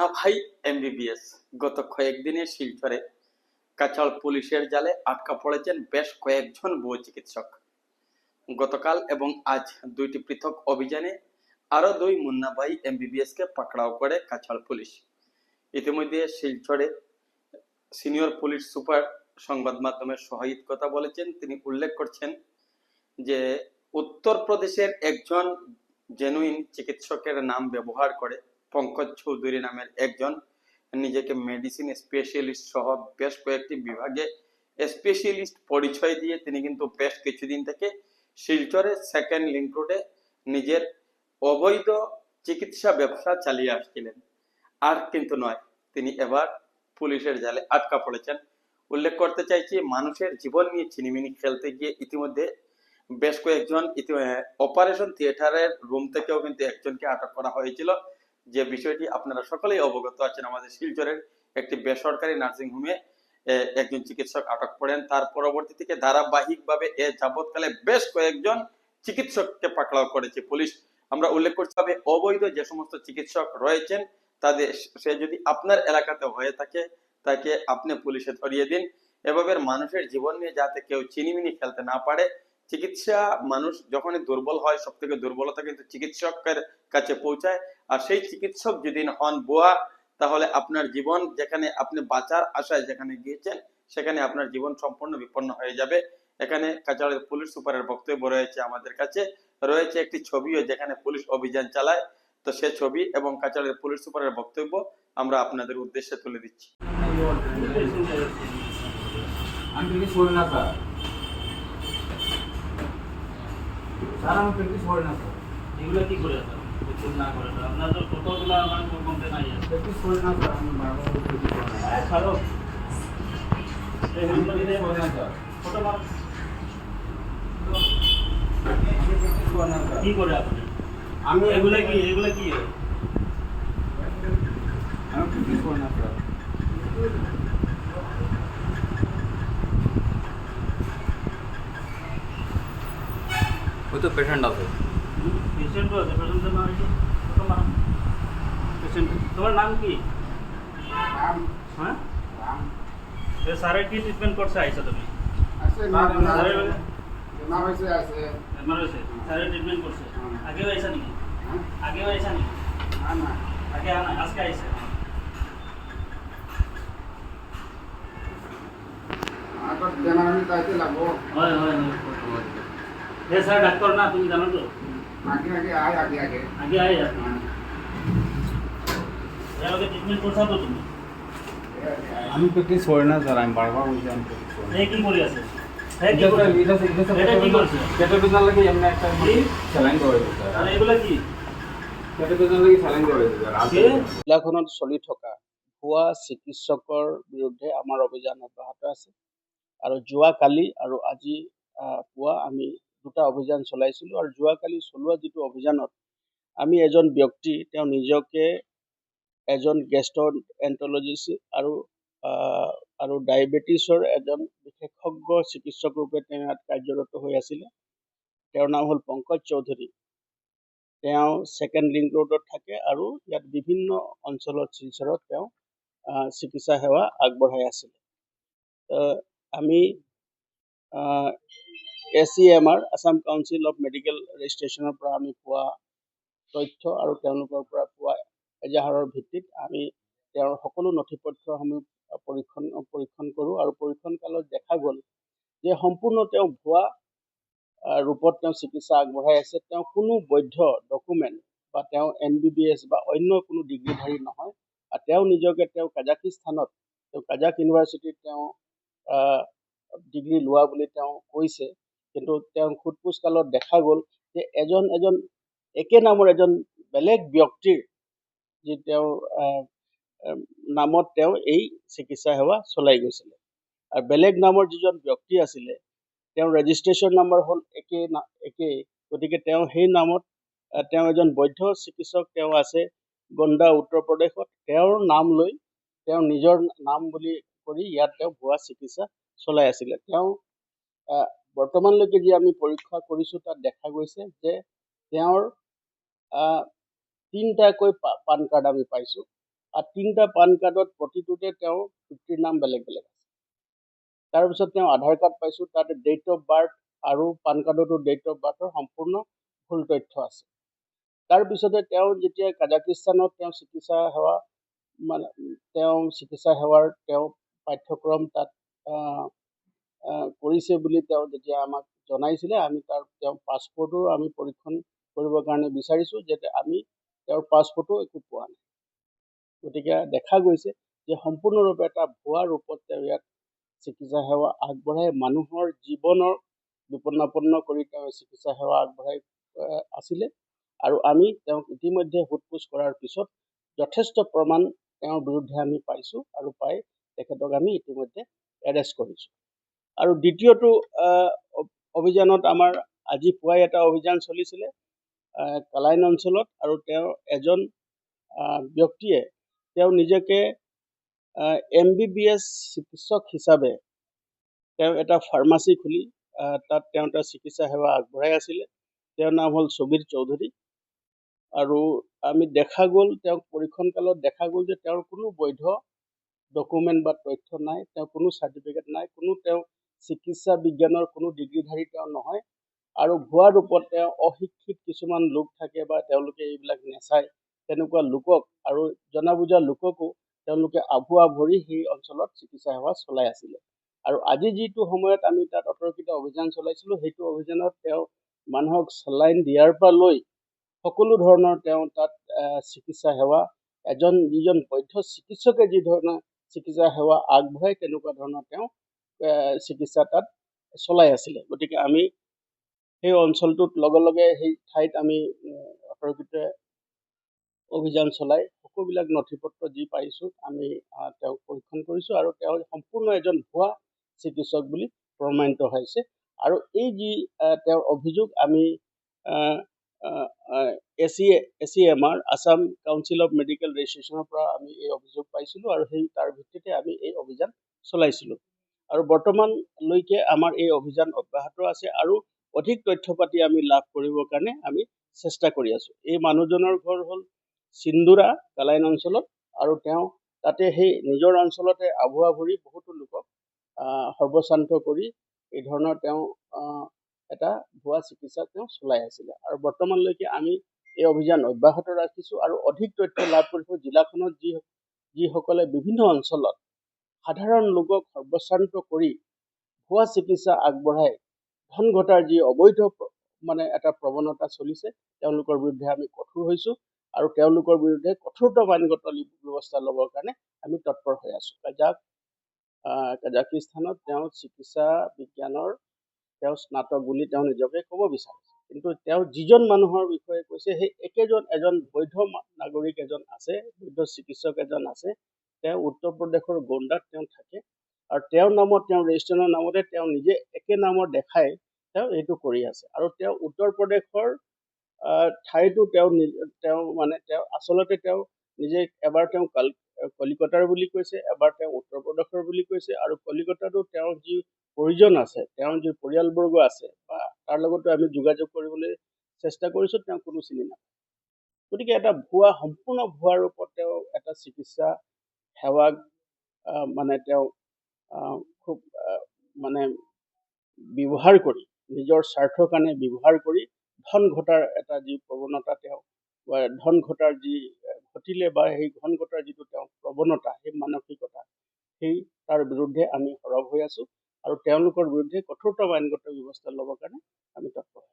মুন্না ভাই এমবিবিএস গত কয়েকদিনের শিলচরে কাছাড় পুলিশের জালে আটকা পড়েছেন বেশ কয়েকজন ভুয়ো চিকিৎসক। গতকাল এবং আজ দুইটি পৃথক অভিযানে আরও দুই মুন্না ভাই এমবিবিএস কে পাকড়াও করে কাছাড় পুলিশ। ইতিমধ্যে শিলচরে সিনিয়র পুলিশ সুপার সংবাদ মাধ্যমের সহিত কথা বলেছেন। তিনি উল্লেখ করছেন যে, উত্তরপ্রদেশের একজন জেনুইন চিকিৎসকের নাম ব্যবহার করে পঙ্কজ চৌধুরী নামের একজন। নিজেকে মেডিসিন স্পেশালিস্ট সহ বেশ কয়েকটি বিভাগে স্পেশালিস্ট পরিচয় দিয়ে তিনি কিন্তু বেশ কিছুদিন থেকে শিলচরের সেকেন্ড লিঙ্ক রোডে নিজের অবৈধ চিকিৎসা ব্যবসা চালিয়ে আসছিলেন। আর কিন্তু নয়, তিনি এবার পুলিশের জালে আটকা পড়েছেন। উল্লেখ করতে চাইছি, মানুষের জীবন নিয়ে চিনিমিনি খেলতে গিয়ে ইতিমধ্যে বেশ কয়েকজন অপারেশন থিয়েটারের রুম থেকেও কিন্তু একজনকে আটক করা হয়েছিল। যে বিষয়টি আপনারা সকলেই অবগত আছেন, আমাদের শিলচরের একটি বেসরকারি নার্সিং হোমে একজন চিকিৎসক আটক পড়েন। তার পরবর্তী থেকে ধারাবাহিকভাবে এ যাবৎকালে বেশ কয়েকজন চিকিৎসককে পাকড়াও করেছে পুলিশ। আমরা উল্লেখ করতে হবে অবৈধ যে সমস্ত চিকিৎসক রয়েছেন, তাদের সে যদি আপনার এলাকাতে হয়ে থাকে, তাকে আপনি পুলিশে ধরিয়ে দিন। এভাবে মানুষের জীবন নিয়ে যাতে কেউ চিনিমিনি খেলতে না পারে চিকিৎসা মানুষ যখনই দুর্বল হয় সব থেকে দুর্বলতা কিন্তু চিকিৎসকের কাছে পৌঁছায় আর সেই চিকিৎসক যদি হন বোয়া তাহলে আপনার জীবন যেখানে আপনি বাঁচার আশায় যেখানে গিয়েছেন সেখানে আপনার জীবন সম্পূর্ণ বিপন্ন হয়ে যাবে এখানে কাছাড়ের পুলিশ সুপারের বক্তব্য রয়েছে আমাদের কাছে রয়েছে একটি ছবিও যেখানে পুলিশ অভিযান চালায় তো সে ছবি এবং কাছাড়ের পুলিশ সুপারের বক্তব্য আমরা আপনাদের উদ্দেশ্যে তুলে দিচ্ছি আমি প্র্যাকটিস করি না স্যার আমি প্র্যাকটিস করি না স্যার এগুলো কি করে স্যার? প্র্যাকটিস না করে স্যার আপনার তো কতগুলো আমার কমপ্লেন আছে। প্র্যাকটিস করি না স্যার আমি বারবার প্র্যাকটিস করি না হ্যাঁ ছাড়ো। এই আমি হেলমেট প্র্যাকটিস করি না স্যার। ফটো মার আমি প্র্যাকটিস করি না স্যার কি করে আপনি আমি এগুলো কি? এগুলো কি? আমি প্র্যাকটিস করি না স্যার। তো পেশেন্ট আছে পেশেন্ট আছে পেশেন্টের নাম কি ফটো মার পেশেন্ট তোমার নাম কি রাম হ্যাঁ রাম এ স্যারের কি ট্রিটমেন্ট করছে আইসা তুমি আছে না না স্যারের না হয়েছে আছে বেমার হয়েছে স্যারের ট্রিটমেন্ট করছে হুম। আগেও আইসা নাকি হ্যাঁ আগেও আইসা নাকি না না আগে আনা আজকে আইসা আগত বেমার আমি তাইতে লাগবো হয় হয় হয় এ আমি প্র্যাকটিস করি না স্যার আমি বারবার বলছি আমি জিলাখনত চলি থকা ভুৱা চিকিৎসকৰ বিৰুদ্ধে আমাৰ অভিযান অব্যাহত আছে। আৰু যোৱাকালি আৰু আজি পুৱা আমি দুটা অভিযান চলাইছিলোঁ আৰু যোৱাকালি চলোৱা যিটো অভিযানত আমি এজন ব্যক্তি তেওঁ নিজকে এজন গেষ্ট এণ্টলজিষ্ট আৰু আৰু ডায়েবেটিছৰ এজন বিশেষজ্ঞ চিকিৎসক ৰূপে তেওঁ ইয়াত কাৰ্যৰত হৈ আছিলে। তেওঁৰ নাম হ'ল পংকজ চৌধুৰী। তেওঁ ছেকেণ্ড লিংক ৰোডত থাকে আৰু ইয়াত বিভিন্ন অঞ্চলত শিলচৰত তেওঁ চিকিৎসা সেৱা আগবঢ়াই আছিলে। আমি A C M R Assam council of medical ৰেজিষ্ট্ৰেশ্যনৰ পৰা আমি পোৱা তথ্য আৰু তেওঁলোকৰ পৰা পোৱা এজাহাৰৰ ভিত্তিত আমি তেওঁৰ সকলো নথি পত্ৰসমূহ পৰীক্ষণ পৰীক্ষণ কৰোঁ আৰু পৰীক্ষণ কালত দেখা গ'ল যে সম্পূৰ্ণ তেওঁ ভুৱা ৰূপত তেওঁ চিকিৎসা আগবঢ়াই আছে। তেওঁ কোনো বৈধ ডকুমেণ্ট বা তেওঁ এম বি বি এছ বা অন্য কোনো ডিগ্ৰীধাৰী নহয় আৰু তেওঁ নিজকে তেওঁ কাজাকিস্তানত তেওঁ কাজাক ইউনিভাৰ্চিটিত তেওঁ ডিগ্ৰী লোৱা বুলি তেওঁ কৈছে। কিন্তু তেওঁ সোধ কালত দেখা গ'ল যে এজন এজন একে নামৰ এজন বেলেগ ব্যক্তিৰ যি আহ, নামত তেওঁ এই চিকিৎসা সেৱা চলাই গৈছিলে। আৰু বেলেগ নামৰ যিজন ব্যক্তি আছিলে তেওঁৰ ৰেজিষ্ট্ৰেশ্যন নাম্বাৰ হ'ল একে একেই গতিকে তেওঁ সেই নামত তেওঁ এজন বৈধ চিকিৎসক তেওঁ আছে গণ্ডা উত্তৰ প্ৰদেশত। তেওঁৰ নাম লৈ তেওঁ নিজৰ নাম বুলি কৰি ইয়াত তেওঁ ভুৱা চিকিৎসা চলাই আছিলে। তেওঁ বৰ্তমানলৈকে যি আমি পৰীক্ষা কৰিছোঁ তাত দেখা গৈছে যে তেওঁৰ তিনিটাকৈ পান কাৰ্ড আমি পাইছোঁ। আৰু তিনিটা পান কাৰ্ডত প্ৰতিটোতে তেওঁৰ পিতৃৰ নাম বেলেগ বেলেগ আছে। তাৰপিছত তেওঁ আধাৰ কাৰ্ড পাইছোঁ তাত ডেট অফ বাৰ্থ আৰু পান কাৰ্ডতো ডেট অফ বাৰ্থৰ সম্পূৰ্ণ ভুল তথ্য আছে। তাৰপিছতে তেওঁ যেতিয়া কাজাকিস্তানত তেওঁ চিকিৎসা সেৱা মানে তেওঁ চিকিৎসা সেৱাৰ তেওঁ পাঠ্যক্ৰম তাত কৰিছে বুলি তেওঁ যেতিয়া আমাক জনাইছিলে আমি তাৰ তেওঁৰ পাছপৰ্টো আমি পৰীক্ষণ কৰিবৰ কাৰণে বিচাৰিছোঁ যাতে আমি তেওঁৰ পাছপৰ্টো একো পোৱা নাই। গতিকে দেখা গৈছে যে সম্পূৰ্ণৰূপে এটা ভুৱা ৰূপত তেওঁ ইয়াত চিকিৎসা সেৱা আগবঢ়াই মানুহৰ জীৱনৰ বিপন্নাপন্ন কৰি তেওঁ চিকিৎসা সেৱা আগবঢ়াই আছিলে। আৰু আমি তেওঁক ইতিমধ্যে সোধ পোছ কৰাৰ পিছত যথেষ্ট প্ৰমাণ তেওঁৰ বিৰুদ্ধে আমি পাইছোঁ আৰু পাই তেখেতক আমি ইতিমধ্যে এৰেষ্ট কৰিছোঁ। আৰু দ্বিতীয়টো অভিযানত আমাৰ আজি পুৱাই এটা অভিযান চলিছিলে কালাইন অঞ্চলত আৰু তেওঁ এজন ব্যক্তিয়ে তেওঁ নিজকে এম বি বি এছ চিকিৎসক হিচাপে তেওঁ এটা ফাৰ্মাচী খুলি তাত তেওঁ এটা চিকিৎসা সেৱা আগবঢ়াই আছিলে। তেওঁৰ নাম হ'ল ছবিৰ চৌধুৰী। আৰু আমি দেখা গ'ল তেওঁক পৰীক্ষণ কালত দেখা গ'ল যে তেওঁৰ কোনো বৈধ ডকুমেণ্ট বা তথ্য নাই তেওঁৰ কোনো চাৰ্টিফিকেট নাই কোনো তেওঁ চিকিৎসা বিজ্ঞানৰ কোনো ডিগ্ৰীধাৰী তেওঁ নহয়। আৰু ভুৱা ৰূপত তেওঁ অশিক্ষিত কিছুমান লোক থাকে বা তেওঁলোকে এইবিলাক নেচায় তেনেকুৱা লোকক আৰু জনা বুজা লোককো তেওঁলোকে আভুৱা ভৰি সেই অঞ্চলত চিকিৎসা সেৱা চলাই আছিলে। আৰু আজি যিটো সময়ত আমি তাত অতৰ্কিত অভিযান চলাইছিলোঁ সেইটো অভিযানত তেওঁ মানুহক চেলাইন দিয়াৰ পৰা লৈ সকলো ধৰণৰ তেওঁ তাত চিকিৎসা সেৱা এজন যিজন বৈধ চিকিৎসকে যি ধৰণৰ চিকিৎসা সেৱা আগবঢ়ায় তেনেকুৱা ধৰণৰ তেওঁ চিকিৎসা তাত চলাই আছিলে। গতিকে আমি সেই অঞ্চলটোত লগে লগে সেই ঠাইত আমি অতৰ্কিত অভিযান চলাই সকলোবিলাক নথি পত্ৰ যি পাৰিছোঁ আমি তেওঁক পৰীক্ষণ কৰিছোঁ আৰু তেওঁ সম্পূৰ্ণ এজন ভুৱা চিকিৎসক বুলি প্ৰমাণিত হৈছে। আৰু এই যি তেওঁৰ অভিযোগ আমি A C A C M R Assam council of medical ৰেজিষ্ট্ৰেশ্যনৰ পৰা আমি এই অভিযোগ পাইছিলোঁ আৰু সেই তাৰ ভিত্তিতে আমি এই অভিযান চলাইছিলোঁ। আৰু বৰ্তমানলৈকে আমাৰ এই অভিযান অব্যাহত আছে আৰু অধিক তথ্য পাতি আমি লাভ কৰিবৰ কাৰণে আমি চেষ্টা কৰি আছোঁ। এই মানুহজনৰ ঘৰ হ'ল চিন্দুৰা কালাইন অঞ্চলত আৰু তেওঁ তাতে সেই নিজৰ অঞ্চলতে আভুৱা ভৰি বহুতো লোকক আহ, সৰ্বশ্ৰান্ত কৰি এই ধৰণৰ তেওঁ এটা ভুৱা চিকিৎসা তেওঁ চলাই আছিলে। আৰু বৰ্তমানলৈকে আমি এই অভিযান অব্যাহত ৰাখিছোঁ আৰু অধিক তথ্য লাভ কৰিছোঁ জিলাখনত যি যিসকলে বিভিন্ন অঞ্চলত সাধাৰণ লোকক সৰ্বশ্ৰান্ত কৰি ভুৱা চিকিৎসা আগবঢ়াই ধন ঘটাৰ যি অবৈধ মানে এটা প্ৰৱণতা চলিছে তেওঁলোকৰ বিৰুদ্ধে আমি কঠোৰ হৈছোঁ আৰু তেওঁলোকৰ বিৰুদ্ধে কঠোৰতম আইনগত ব্যৱস্থা ল'বৰ কাৰণে আমি তৎপৰ হৈ আছোঁ। কাজাক কাজাকিস্তানত তেওঁ চিকিৎসা বিজ্ঞানৰ তেওঁ স্নাতক বুলি তেওঁ নিজকে ক'ব বিচাৰিছে। কিন্তু তেওঁ যিজন মানুহৰ বিষয়ে কৈছে সেই একেজন এজন বৈধ নাগৰিক এজন আছে বৈধ চিকিৎসক এজন আছে তেওঁ উত্তৰ প্ৰদেশৰ গোণ্ডাত তেওঁ থাকে আৰু তেওঁৰ নামত তেওঁৰ ৰেজিষ্ট্ৰেশ্যনৰ নামতে তেওঁ নিজে একে নামৰ দেখাই তেওঁ এইটো কৰি আছে। আৰু তেওঁ উত্তৰ প্ৰদেশৰ ঠাইতো তেওঁ তেওঁ মানে তেওঁ আচলতে তেওঁ নিজে এবাৰ তেওঁ কাল কলিকতাৰ বুলি কৈছে এবাৰ তেওঁ উত্তৰ প্ৰদেশৰ বুলি কৈছে আৰু কলিকতাতো তেওঁৰ যি পৰিজন আছে তেওঁৰ যি পৰিয়ালবৰ্গ আছে বা তাৰ লগতো আমি যোগাযোগ কৰিবলৈ চেষ্টা কৰিছোঁ তেওঁ কোনো চিনি নাপায়। গতিকে এটা ভুৱা সম্পূৰ্ণ ভুৱা ৰূপত তেওঁ এটা চিকিৎসা সেৱাক মানে তেওঁ খুব মানে ব্যৱহাৰ কৰি নিজৰ স্বাৰ্থৰ কাৰণে ব্যৱহাৰ কৰি ধন ঘটাৰ এটা যি প্ৰৱণতা তেওঁ ধন ঘটাৰ যি ঘটিলে বা সেই ধন ঘটাৰ যিটো তেওঁ প্ৰৱণতা সেই মানসিকতা সেই তাৰ বিৰুদ্ধে আমি সৰব হৈ আছোঁ আৰু তেওঁলোকৰ বিৰুদ্ধে কঠোৰতম আইনগত ব্যৱস্থা ল'বৰ কাৰণে আমি তৎপৰ।